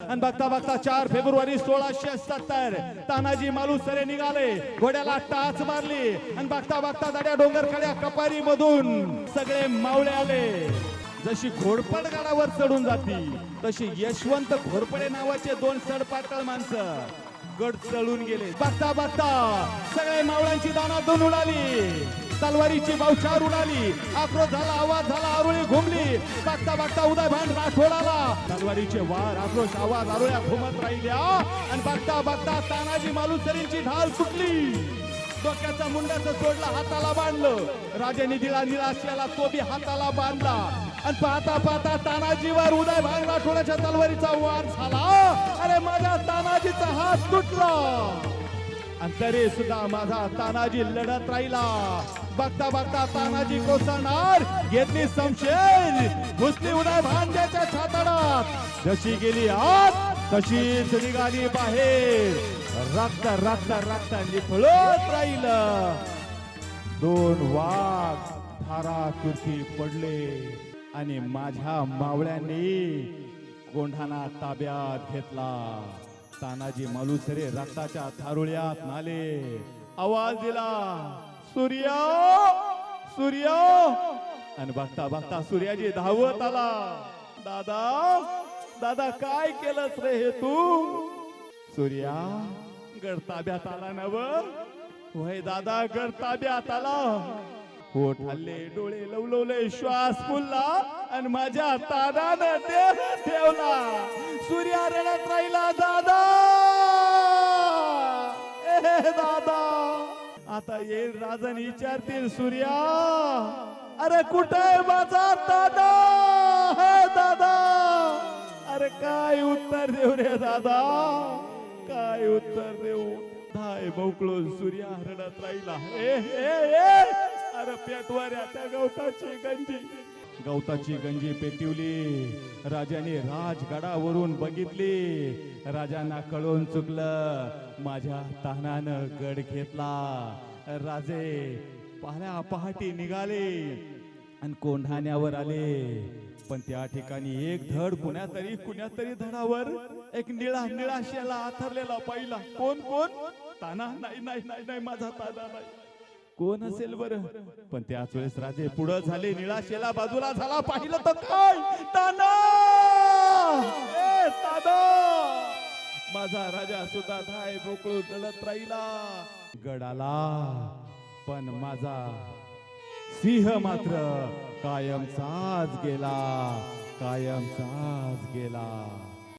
आणि बघता बघता चार फेब्रुवारी सोळाशे सत्तर तानाजी मालुसरे निघाले. घोड्याला टाच मारली. आणि बघता बघता दड्या डोंगरकड्या कपारी मधून सगळे मावळे आले. जशी घोडपड गाडावर चढून जाती तशी यशवंत घोरपडे नावाचे दोन सडपातळ माणसं गड चढून गेले. बघता बघता सगळे मावळ्यांची दाना दोन उडाली. तलवारीची बावचार उडाली आक्रोश झाला आवाज झाला आरुळी घुमली. बघता बघता उदय भान राठोडाला तलवारीचे वार आक्रोश आवाज आरुळ्या घुमत राहिल्या. आणि बघता बघता तानाजी मालुसरींची ढाल सुटली डोक्याचा मुंड्याचं सोडला हाताला बांधलं. राजाने दिला निराशयाला तो बी हाताला बांधला. आणि पाहता पाहता तानाजीवर उदय भान राठोडाच्या तलवारीचा वार झाला. अरे माझ्या तानाजीचा हात तुटला. तरी सुद्धा माझा तानाजी लढत राहिला. बघता बघता तानाजी कोसळणार. घेतली संशय घुसली उडा भांड्याच्या छातडात. जशी गेली आत तशीच निघाली बाहेर. रक्त रक्त रक्त निफळत राहिलं. दोन वाघ थारा तुर्की पडले. आणि माझ्या मावळ्यांनी कोंढाना ताब्यात घेतला. तानाजी मालुसरे रक्ताच्या थारुळ्यात नाले. आवाज दिला सूर्या सूर्या. आणि बघता बघता सूर्याजी धावत आला. दादा दादा काय केलंस रे हे तू? सूर्या गड ताब्यात आला नव वय दादा गड ताब्यात आला. होठ हल्ले डोळे लवलवले श्वास फुलला. आणि माझ्या तानानं देह ठेवला. सूर्या रडत राहिला दादा. ए दादा. आता येईल राजन विचारतील सूर्या. अरे कुठे माझा दादा? हे दादा. अरे काय उत्तर देऊ रे दादा? काय उत्तर देऊ? धाय बौकळून सूर्या हरडत राहिला. ए ए ए. अरे पेटवाऱ्या त्या गवताची गंजी. गवताची गंजी पेटिवली. राजाने राजगडावरून बघितली. राजांना कळून चुकलं. माझ्या तानानं गड घेतला. राजे पाहण्या पहाटी निघाले आणि कोंढाण्यावर आले. पण त्या ठिकाणी एक धड कुण्यातरी कुण्यातरी धडावर एक निळा निळा शेला आथरलेला पाहिला. कोण कोण? ताना? नाही नाही नाही नाही माझा ताना नाही. कोण असेल बर? पण त्याच वेळेस राजे पुढं झाले निळा शेला बाजूला झाला. पाहिलं तर काय? ताना! माझा राजा सुद्धा धाय बोकळू दळत राहिला. गडाला. पण माझा सिंह मात्र कायमचाच गेला कायमचाच गेला.